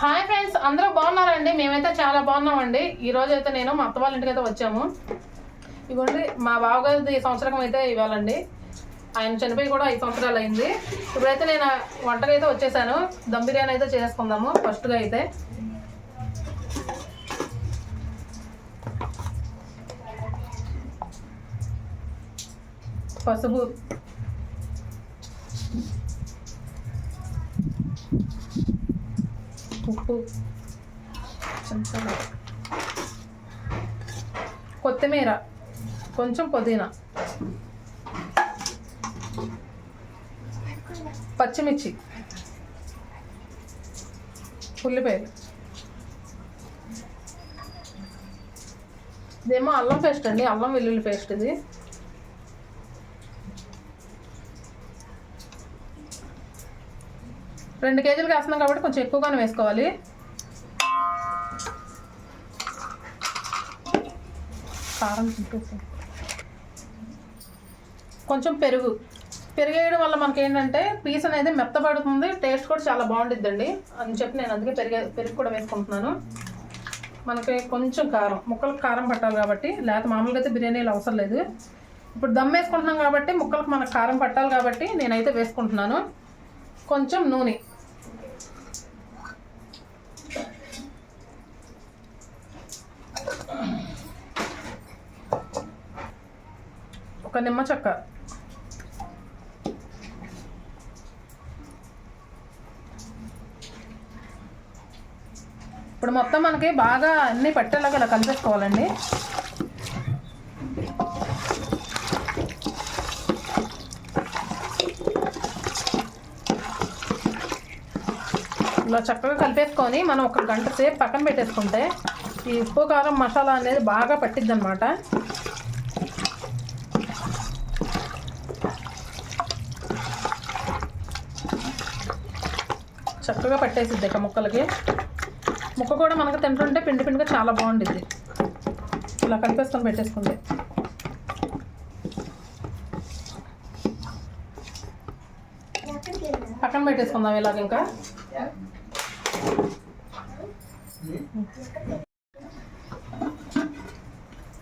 Hi friends అందరూ బాగున్నారండి? మేమైతే చాలా బాగున్నామండి. ఈ రోజు అయితే నేను మా అత్త వాళ్ళ ఇంటికి అయితే వచ్చాము. ఇవ్వండి మా బావగారిది సంవత్సరం అయితే ఇవ్వాలండి. ఆయన చనిపోయి కూడా ఐదు సంవత్సరాలు అయింది. ఇప్పుడైతే నేను వంటకి అయితే వచ్చేసాను. దమ్ బిర్యానీ అయితే చేసుకుందాము ఫస్ట్గా అయితే. పసుపు ఉప్పు. చెంచాలు కొత్తిమీర. కొంచెం పుదీనా. పచ్చిమిర్చి. ఉల్లిపాయలు. ఇదేమో అల్లం పేస్ట్ అండి. అల్లం వెల్లుల్లి పేస్ట్ ఇది. రెండు కేజీలు వేస్తున్నాం కాబట్టి కొంచెం ఎక్కువగానే వేసుకోవాలి. కారం కొంచెం పెరుగు. పెరుగు వేయడం వల్ల మనకి ఏంటంటే పీస్ అనేది మెత్తబడుతుంది టేస్ట్ కూడా చాలా బాగుంటుందండి అని చెప్పి నేను అందుకే పెరిగే పెరుగు కూడా వేసుకుంటున్నాను. మనకి కొంచెం కారం ముక్కలకు కారం పట్టాలి కాబట్టి లేకపోతే మామూలుగా అయితే బిర్యానీలు అవసరం లేదు. ఇప్పుడు దమ్ వేసుకుంటున్నాం కాబట్టి ముక్కలకు మనకు కారం పట్టాలి కాబట్టి నేనైతే వేసుకుంటున్నాను. కొంచెం నూనె. ఒక నిమ్మ చెక్క ఇప్పుడు మొత్తం మనకి బాగా అన్నీ పట్టేలాగా ఇలా కలిపేసుకోవాలండి. ఇలా చక్కగా కలిపేసుకొని మనం ఒక గంట సేపు పక్కన పెట్టేసుకుంటే ఈ ఉప్పు కారం మసాలా అనేది బాగా పట్టిద్ది అనమాట చక్కగా పట్టేసిద్ది ఇక ముక్కలకి. ముక్క కూడా మనకు తింటుంటే పిండి పిండిగా చాలా బాగుండిద్ది. ఇలా కలిపేసుకొని పెట్టేసుకుంది. పక్కన పెట్టేసుకుందాం ఇలాగ ఇంకా.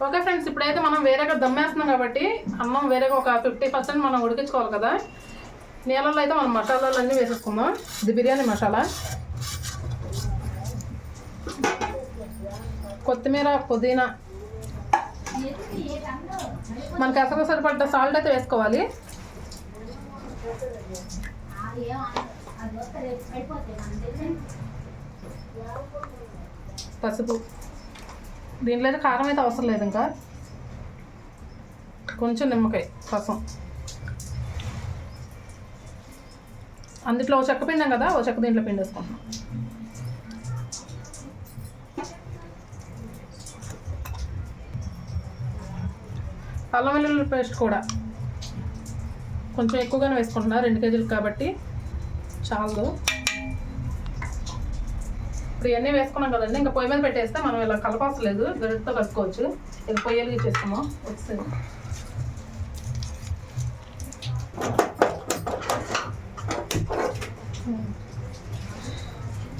ఓకే ఫ్రెండ్స్ ఇప్పుడైతే మనం వేరేగా దమ్మేస్తున్నాం కాబట్టి అన్నం వేరేగా ఒక ఫిఫ్టీ పర్సెంట్ మనం ఉడికించుకోవాలి కదా. నీళ్ళల్లో అయితే మనం మసాలాలు అన్నీ వేసేసుకుందాం ఇది బిర్యానీ మసాలా. కొత్తిమీర పుదీనా. మనకి అసలు సరిపడ్డ సాల్ట్ అయితే వేసుకోవాలి. పసుపు. దీంట్లో అయితే కారం అయితే అవసరం లేదు ఇంకా. కొంచెం నిమ్మకాయ రసం. అందుట్లో ఓ చెక్క పిండాం కదా ఓ చెక్క దీంట్లో పిండేసుకుంటున్నాం. అల్లం వెల్లుల్లి పేస్ట్ కూడా కొంచెం ఎక్కువగానే వేసుకుంటున్నా రెండు కేజీలు కాబట్టి చాలు ఇప్పుడు ఇవన్నీ వేసుకున్నాం కదండి ఇంకా పొయ్యి మీద పెట్టేస్తే మనం ఇలా కలపాల్సలేదు గరిటతో కలుపుకోవచ్చు. ఇది పొయ్యలు ఇచ్చేస్తాము వస్తుంది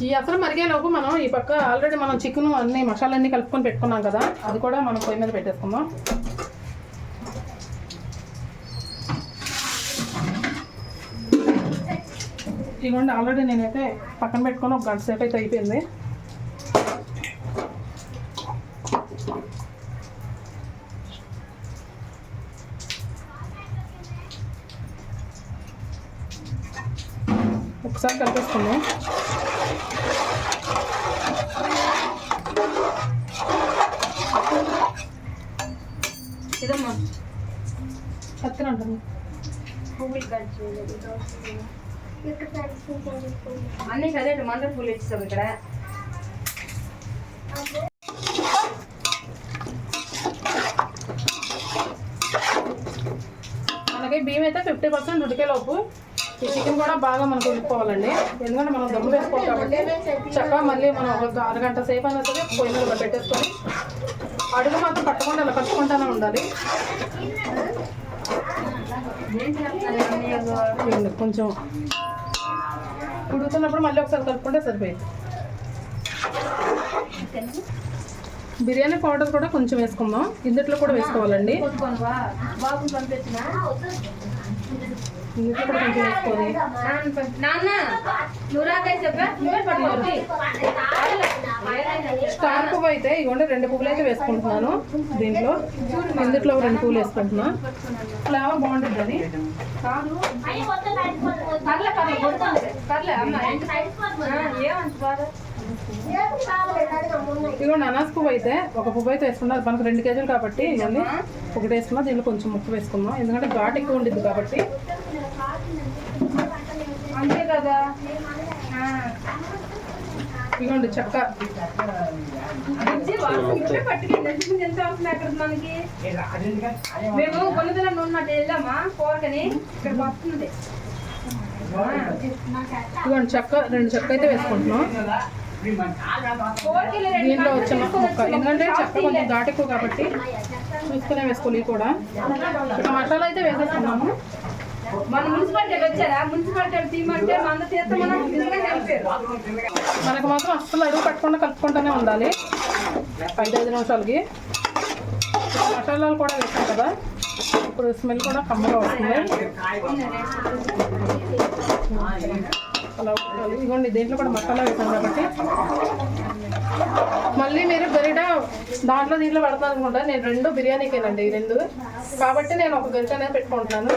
ఈ అసలు మరిగేలోపు మనం ఈ పక్క ఆల్రెడీ మనం చికెన్ అన్ని మసాలన్నీ కలుపుకొని పెట్టుకున్నాం కదా అది కూడా మనం పొయ్యి మీద పెట్టేసుకుందాం. ఇదిగోండి ఆల్రెడీ నేనైతే పక్కన పెట్టుకొని ఒక గంట సేపు అయితే అయిపోయింది. ఒకసారి ఇదమ్మా. ఉంటుంది. అన్ని కదే మండల పూలు ఇచ్చాం ఇక్కడ. మనకి బియ్యం అయితే ఫిఫ్టీ పర్సెంట్ ఉడికేలోపు ఈ చికెన్ కూడా బాగా మనకు ఉడికిపోవాలండి. ఎందుకంటే మనం దమ్ము వేసుకోవాలి కాబట్టి చక్కగా మళ్ళీ మనం ఒక అరగంట సేపు అయినా సరే పొయ్యి మీద పెట్టేసుకొని అడుగు మాత్రం పట్టకుండా అలా కలుపుకుంటానే ఉండాలి. కొంచెం ఉడుకుతున్నప్పుడు మళ్ళీ ఒకసారి కలుపుకుంటే సరిపోయింది. బిర్యానీ పౌడర్ కూడా కొంచెం వేసుకుందాం. ఇందుట్లో కూడా వేసుకోవాలండి. నాన్న స్టార్ పువ్వు అయితే ఇవ్వండి రెండు పువ్వులు అయితే వేసుకుంటున్నాను. దీంట్లో ఇందుట్లో రెండు పువ్వులు వేసుకుంటున్నా. ఫ్లేవర్ బాగుంటుంది అని కాదు. పర్లే పర్లే పర్లే అమ్మ ఎంత- ఇదిగోండి అనాస్ పువ్వు అయితే ఒక పువ్వు అయితే వేసుకున్నారు మనకు రెండు కేజీలు కాబట్టి ఇవన్నీ ఒకటి వేసుకున్నా దీంట్లో కొంచెం ముక్క వేసుకుందాం. ఎందుకంటే ఘాట్ ఎక్కువ ఉండిద్ది కాబట్టి. అంతే కదా. ఇదిగోండి చెక్క. మనకి. మేము కొనుదల ఉన్నట్టు వెళ్ళామా కూరకని? ఇక్కడ వస్తుంది. ఇదిగోండి చెక్క రెండు చెక్క అయితే వేసుకుంటున్నాం. దీంట్లో వచ్చిన ముక్క. ఎందుకంటే చెక్క కొంచెం ఘాట్ ఎక్కువ కాబట్టి చూసుకునే వేసుకోవాలి కూడా. ఇక మసాలా అయితే వేసేసుకున్నాము. మన మున్సిపాలిటీ వచ్చారా? మున్సిపాలిటీ తీయమంటే మన మనకు మాత్రం అస్సలు అడుగు పట్టకుండా కలుపుకుంటూనే ఉండాలి. ఐదు ఐదు నిమిషాలకి. మసాలాలు కూడా వేసాం కదా. ఇప్పుడు స్మెల్ కూడా కమ్మగా వస్తుంది. అలా ఉడకాలి ఇదిగోండి దీంట్లో కూడా మసాలా వేసాం కాబట్టి. మళ్ళీ మీరు గరిట దాంట్లో దీంట్లో పెడతాను అనుకుంటా. నేను రెండు బిర్యానీకేనండి ఈ రెండు. కాబట్టి నేను ఒక గరిట అనేది పెట్టుకుంటున్నాను.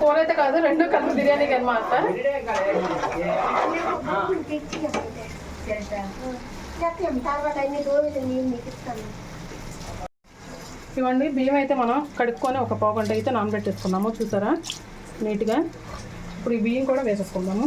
కూర అయితే కాదు రెండు కలిపి బిర్యానీకి అనమాట ఇవ్వండి బియ్యం అయితే మనం కడుక్కొని ఒక పావు గంట అయితే నానబెట్టేసుకున్నాము. చూసారా? నీట్గా. ఇప్పుడు ఈ బియ్యం కూడా వేసేసుకుందాము.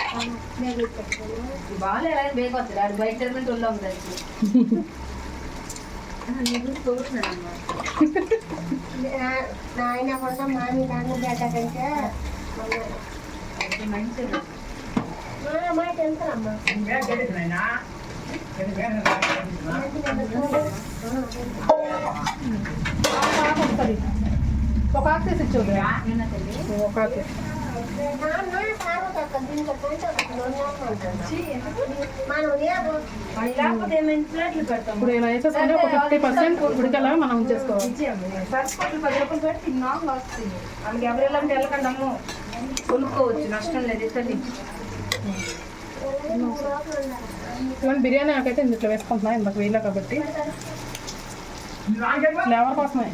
కూర బియ్యం వేసుకుంటాను మూడు కేజీలు తీసుకుని మన కేజీ బాగా ఎలా బేక్ వస్తుంది ఆడు బయట తిరగంటే ఒళ్ళు అవ్వదు నాయన కోసం మామి నాన్న బిడ్డ కంటే మంచిది మాట ఎంతమ్మా ఒక ఆకు వస్తుంది ఒక ఆకు ఇప్పుడు ఇలా వేసేసుకుంటే ఒక ఫిఫ్టీ పర్సెంట్ ఉడికేలాగా మనం ఉంచేసుకోవాలి సరిపోట్లు పది రూపాయలు పెట్టి తిన్నాం వస్తుంది వాళ్ళకి ఎవరెళ్ళంటే వెళ్ళకండి అమ్ము కొనుక్కోవచ్చు నష్టం లేదు ఇతని ఇవన్నీ బిర్యానీ ఆకైతే ఇందులో వేసుకుంటున్నా ఇందాక వేయలే కాబట్టి ఫ్లేవర్ కోసమే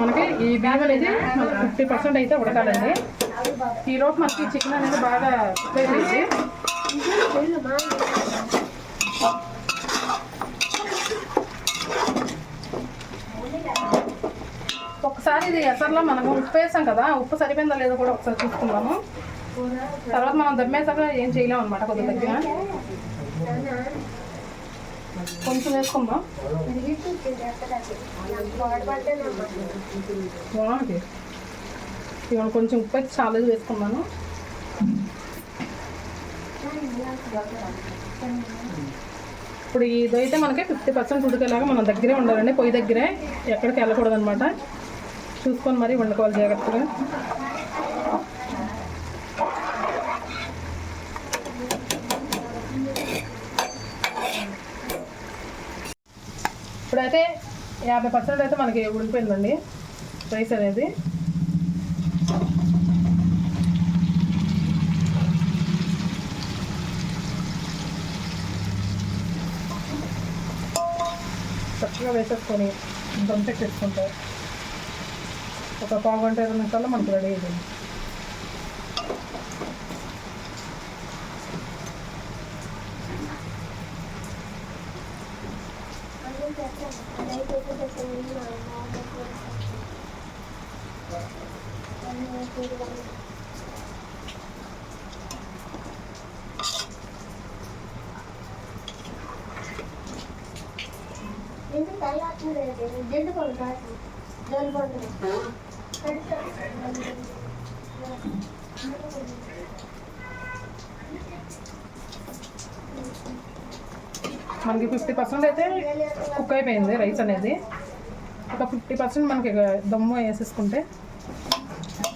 మనకి ఈ బ్యాగ్ అనేది ఫిఫ్టీ పర్సెంట్ అయితే ఉడకాలండి. ఈ రోజు మనకి చికెన్ అనేది బాగా కుక్ అయిపోయింది ఒకసారి ఇది ఎసర్లో మనము ఉప్పు వేసాం కదా ఉప్పు సరిపోయిందా లేదో కూడా ఒకసారి చూసుకుందాము. తర్వాత మనం దమ్మేసాక ఏం చేయలేం అనమాట కొద్దిగా దగ్గర కొంచెం వేసుకోమ్మా. బాగుంది. ఇవాళ కొంచెం ఉప్పు అయితే చాలా వేసుకున్నాను. ఇప్పుడు ఇదైతే మనకి ఫిఫ్టీ పర్సెంట్ ఉడికేలాగా మన దగ్గరే ఉండాలండి. పొయ్యి దగ్గరే ఎక్కడికి వెళ్ళకూడదు అనమాట చూసుకొని మరీ వండుకోవాలి జాగ్రత్తగా. ఇప్పుడైతే యాభై పర్సెంట్ అయితే మనకి ఉడికిపోయిందండి రైస్ అనేది. చక్కగా వేసేసుకొని దమ్ ఒక పావు గంట ఇరవై నిమిషాల్లో మనకు రెడీ అయిపోయింది. మనకి ఫిఫ్టీ పర్సెంట్ అయితే కుక్ అయిపోయింది రైస్ అనేది. ఒక ఫిఫ్టీ పర్సెంట్ మనకి దమ్ము వేసేసుకుంటే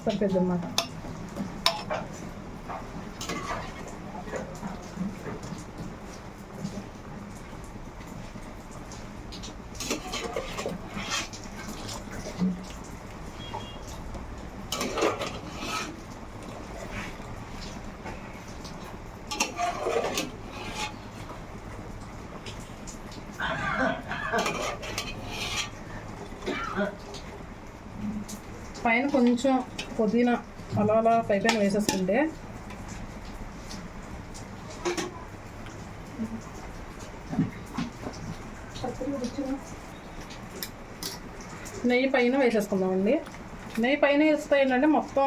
సరిపోద్ది అన్నమాట. పైన కొంచెం పుదీనా అలా అలా పై పైన వేసేసుకుంటే నెయ్యి పైన వేసేసుకుందామండి. నెయ్యి పైన వేస్తే ఏంటంటే మొత్తం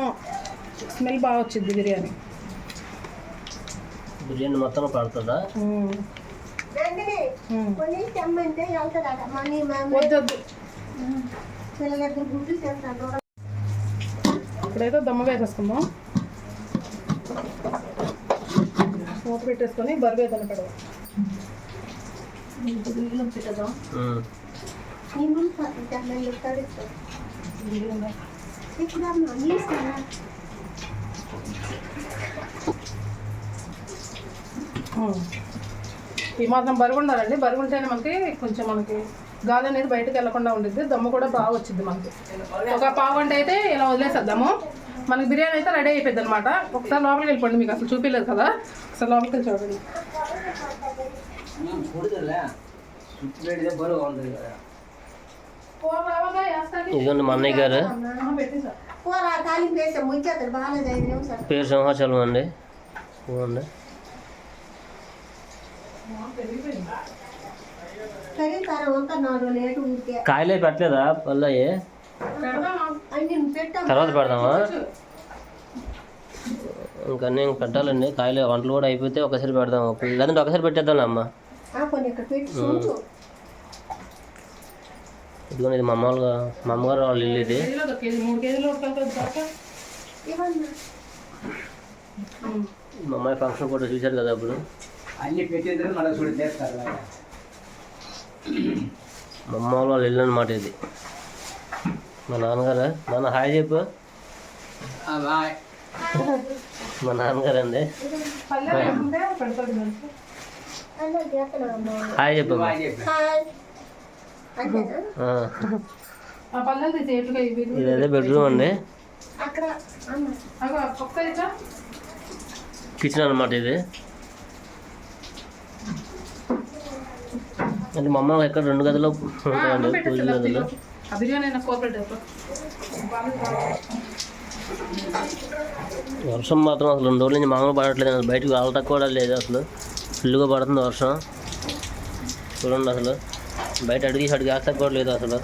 స్మెల్ బాగా వచ్చింది బిర్యానీ. బిర్యానీ మొత్తం పడుతుందా? వద్దు వద్దు ఇప్పుడైతే దమ్మ వేసేసుకుందాం. మూత పెట్టేసుకొని బరువు ఏదైనా పెడదాం. ఈ మాత్రం బరువు ఉండాలండి. బరువు ఉంటేనే మనకి కొంచెం మనకి గాలి అనేది బయటకు వెళ్ళకుండా ఉండిద్ది. దమ్ము కూడా బాగా వచ్చింది మనకి. ఒక పావు గంట అయితే ఇలా వదిలేసేద్దాము మనకి బిర్యానీ అయితే రెడీ అయిపోయింది అనమాట ఒకసారి లోపలికి వెళ్ళిపోండి మీకు అసలు చూపించలేదు కదా. ఒకసారి లోపలికి వెళ్ళి చూడండి. ఇదిగోండి మా అన్నయ్య గారు. పేరు సింహాచలం అండి. కాయలే పెట్టలేదా పల్లయ్యి? తర్వాత పెడదామా? ఇంకా ఇంక పెట్టాలండి. కాయలు వంటలు కూడా అయిపోతే ఒకసారి పెడదాం. లేదంటే ఒకసారి పెట్టేద్దాం అమ్మ. ఆ కొన్ని ఇక్కడ పెట్టి చూడు ఇదిగోండి ఇది మా అమ్మగా మా అమ్మగారు వాళ్ళ ఇల్లు ఇది. మా అమ్మాయి ఫంక్షన్ కూడా చూశారు కదా అప్పుడు. అన్ని పెట్టేందుకు మళ్ళీ చూడు చేస్తారు అలాగా. మా అమ్మ వాళ్ళ ఇల్లు అనమాట ఇది. మా నాన్నగారు? నాన్న హాయ్ చెప్పు. మా నాన్నగారు అండి. హాయ్ చెప్పు. అమ్మ. బాగా చెప్పారు హాయ్ అంతేనా ఆ, ఆ పల్లెలు తీసి ఎటుగా ఇవి ఇది అదే బెడ్రూమ్ అండి. కిచెన్ అనమాట ఇది. అంటే మా అమ్మ ఎక్కడ రెండు గదిలో ఉంటాయండి పూజ గదిలో వర్షం మాత్రం అసలు రెండు రోజుల నుంచి మామూలు పడట్లేదు అసలు బయటకు వెళ్ళటం కూడా లేదు అసలు. ఫుల్గా పడుతుంది వర్షం. చూడండి అసలు. బయట అడిగి అడిగి వేస్తా కూడా లేదు అసలు.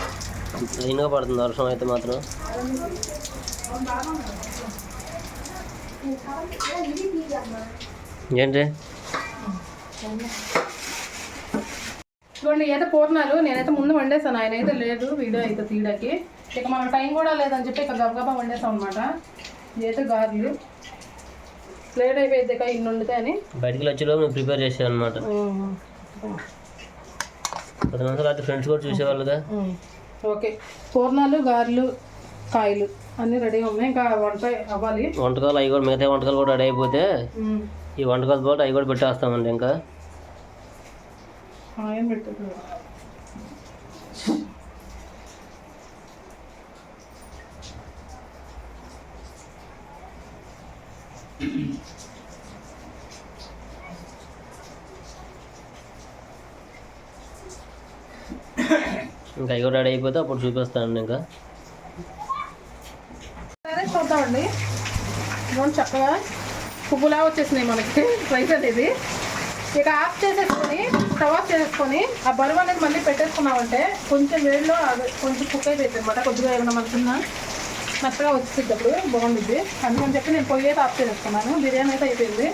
లైన్గా పడుతుంది వర్షం అయితే మాత్రం. ఏంటి? ఇదిగోండి అయితే పూర్ణాలు నేనైతే ముందు వండేసాను ఆయన అయితే లేదు. వీడియో అయితే తీయడానికి. ఇక మనకు టైం కూడా లేదని చెప్పి ఇక గబగబా వండేసాం అనమాట ఇదైతే గారెలు లేట్ అయిపోయింది ఇక ఇన్ని వండితే అని. బయటికి వచ్చేలోపు నేను ప్రిపేర్ చేసాను అనమాట పది నిమిషాలు అయితే ఫ్రెండ్స్ కూడా చూసేవాళ్ళుగా. ఓకే. పూర్ణాలు గారెలు కాయలు అన్నీ రెడీగా ఉన్నాయి. ఇంకా వంట అవ్వాలి. వంటకాలు అవి కూడా మిగతా వంటకాలు కూడా రెడీ అయిపోతే. ఈ వంటకాలతో పాటు అవి కూడా పెట్టేస్తామండి ఇంకా. ఏం పెట్టదు ఇంకా అవి కూడా రెడీ అయిపోతే అప్పుడు చూపిస్తానండి ఇంకా. సరే చూద్దామండి. ఇదిగోండి చక్కగా పువ్వులా వచ్చేసినాయి మనకి. రైస్ అనేది. ఇక ఆఫ్ చేసేసుకొని స్టవ్ ఆఫ్ చేసేసుకొని ఆ బరువు అనేది మళ్ళీ పెట్టేసుకున్నామంటే కొంచెం వేడిలో అది కొంచెం కుక్ అయిపోయింది అనమాట కొద్దిగా ఏమైనా మనకున్న మెత్తగా వచ్చింది అప్పుడు బాగుంటుంది అందుకని చెప్పి నేను పొయ్యి అయితే ఆఫ్ చేసేసుకున్నాను. బిర్యానీ అయితే అయిపోయింది.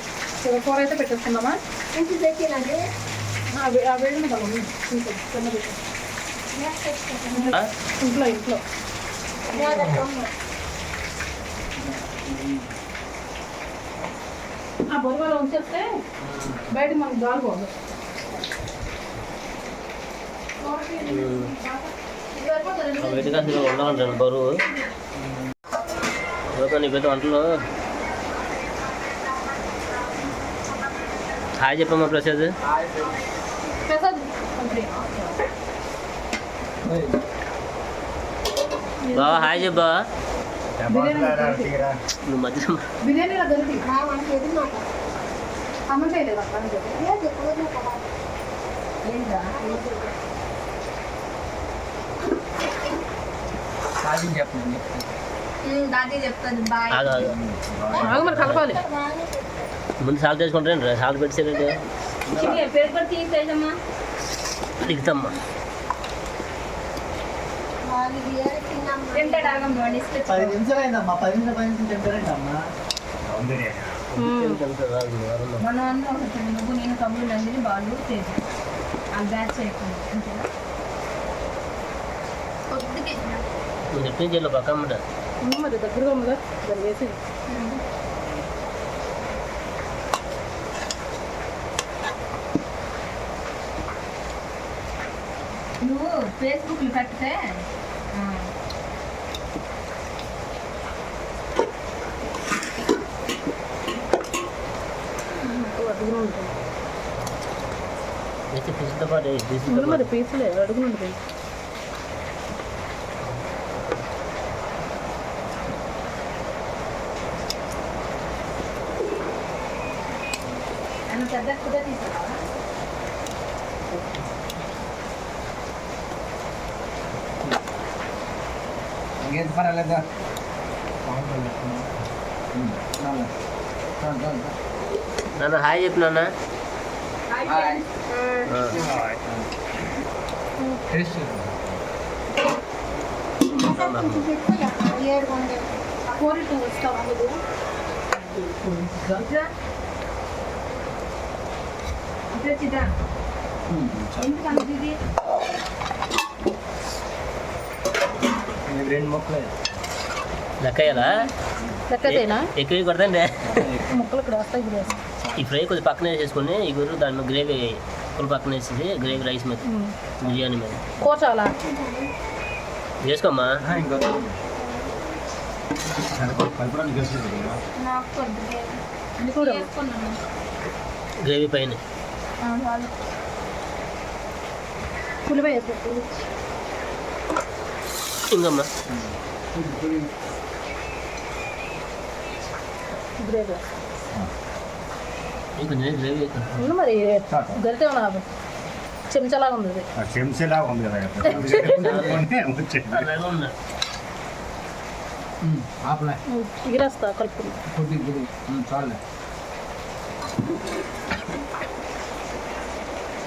ఇక కూర అయితే పెట్టేసుకున్నామా? ఇంటి పెట్టినండి ఆ వేడిని ఆ? ఇంట్లో ఇంట్లో ఆ బొరుగులో ఉంచేస్తే బయటకు మనకు గాలి పోదు ఆ వెయిట్ కాస్త ఉండాలంటాను బరువు ఓకే నీ పెద్ద వంటలు హాయ్ చెప్పమ్మా ప్రసాద్ ప్రసాద్ మంత్రి బావా హాయ్ చెప్పా తీరా నువ్వు మధ్యలో బిర్యానీలో దొరికి రావంటే ఎదురు మాట అమ్మ చేయలేదు అక్క అని చెప్పి లేదు కూరలు కదా సాధించి చెప్పండి. దాది చెప్తాను బాయ్. ఆగు మరి కలపాలి. ముందు సాల్ట్ వేసుకుంటారండి సాల్ట్ పెట్టేసారంటే పేరు కూడా తీసేదమ్మా దిగుతామ్మా. పది నిమిషాలు అయిందమ్మా. పది నిమిషాలు పది నిమిషాలు తింటారంటమ్మా మనం అందరం ఒకటి నువ్వు నేను తమ్ముడు నందిని బాలు తేజ ఆ బ్యాచ్ అయిపోయింది. అంతేనా? నువ్వు ఎప్పటి నుంచి పక్క అమ్మట ఉంది మరి దగ్గరగా ఉందిగా దాన్ని వేసి నువ్వు ఫేస్బుక్లు పెట్టితే ఆ, అడుగులు మరి పీసులే అడుగులు ఉంటుంది నన్ను పెద్ద కూడా తీసుకురావా ఇంకేం పర్వాలేదా నాన్న హాయ్ చెప్పు నాన్న హాయ్ ఆ. టేస్ట్ ఏడు కొండే కోరిక వస్తావా నువ్వు ఇదే చిదా ఎందుకు అంత ఇది రెండు మొక్కలే లెక్కయ్యాలా లెక్కదేనా ఎక్కువ కొడతండి ముక్కలు ఇక్కడ వస్తాయి ఇప్పుడు వేసి ఈ ఫ్రై కొద్దిగా పక్కన వేసేసుకొని ఈ గురు దాని మీద గ్రేవీ ఫుల్ పక్కన వేసేసి గ్రేవీ రైస్ మీద బిర్యానీ మీద కూర చాలా చేసుకోమ్మా ఇంకా కలపడానికి నాకు కొద్దిగా చూడు వేసుకున్నాను గ్రేవీ పైన పులిపై వేసుకో ఇంకమ్మా గ్రేవీ ఇంకొంచెం గ్రేవీ మరి గరిటే ఉన్నా చెంచాలాగా ఉంది ఇది చెంచలా ఉంది కదా అలాగే ఉంది ఆపలే. ఎగిరేస్తా కలుపుకుంది కొద్ది గుడి చాలే ఇక్కడ ఎవరు కూర్చుంటే కూర్చోండి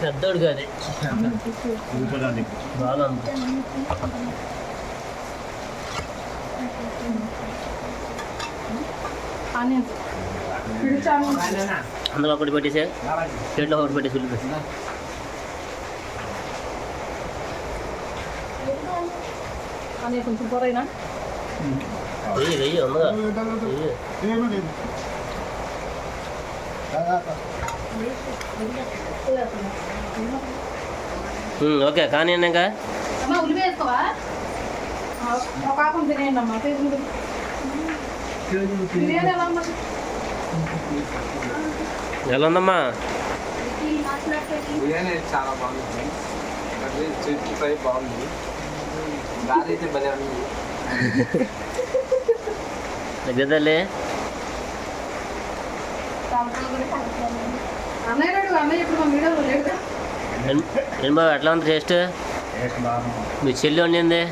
పెద్దోడు కాదు బాగా ఉంది అందులో ఒకటి పెట్టేసే. ప్లేట్లో ఒకటి పెట్టేసి ఆనియన్ కొంచెం అయినా వెయ్యి వెయ్యి ఉమ్, ఓకే కానీ ఇంకా అమ్మా ఉల్లిపాయ వేసుకోవా ఆ, ఒక ఆపం తినేయండి అమ్మా తీసుకుంది బిర్యానీ ఎలా ఉంది ఎలా ఉందమ్మా బిర్యానీ చాలా బాగుంది అది చికెన్ ఫ్రై బాగుంది గాలి అయితే భలే ఉంది దగ్గరలే ఏం బాబు ఎట్లా ఉంది టేస్ట్ మీ చెల్లి వండింది?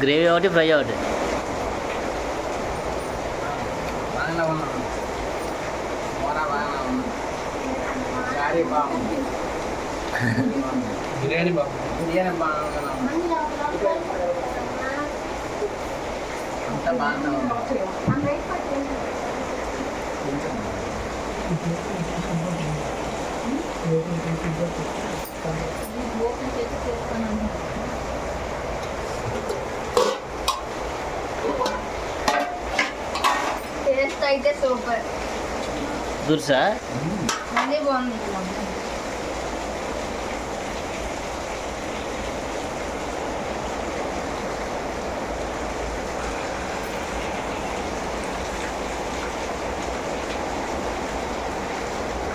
గ్రేవీ ఒకటి ఫ్రై ఒకటి. గాలి బాగుంది. బిర్యానీ బాగుంది బిర్యానీ బాగానే ఉంది అంతా పట్టింది టేస్ట్ అయితే సూపర్. దుర్సా? మళ్ళీ బాగుంది.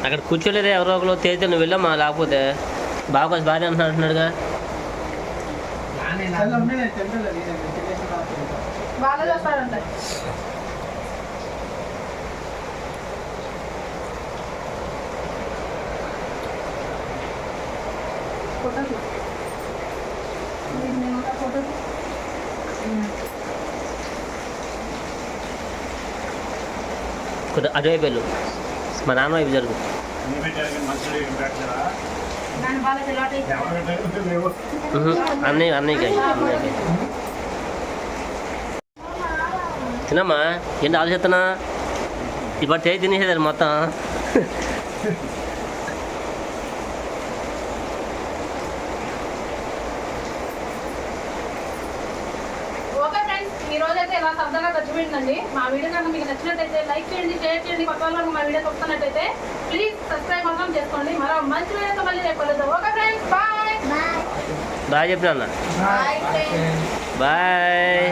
అక్కడ కూర్చోలేదే ఎవరో ఒకరు తేలితే నువ్వు వెళ్ళమ్మా లేకపోతే బాగా కొంచెం బాగానే అంటున్నాడు అంటున్నాడుగా అటువైపు వెళ్ళు. మా నాన్న వైపు జరుగు. అన్నయ్య అన్నయ్యకి అన్నయ్యకి తినమ్మా ఏంటి ఆలోచిస్తున్నా? ఇప్పుడు చేయి తినేసేదారు మొత్తం. ఇలా సరదాగా మా వీడియో కనుక మీకు నచ్చినట్టయితే లైక్ చేయండి షేర్ చేయండి. పక్క వాళ్ళకు మా వీడియో చూస్తున్నట్టయితే ప్లీజ్ సబ్స్క్రైబ్ మాత్రం చేసుకోండి. మరో మంచి వీడియోతో మళ్ళీ రేపు కలుద్దాం ఓకే ఫ్రెండ్స్ బాయ్ బాయ్ అన్న. Bye friends bye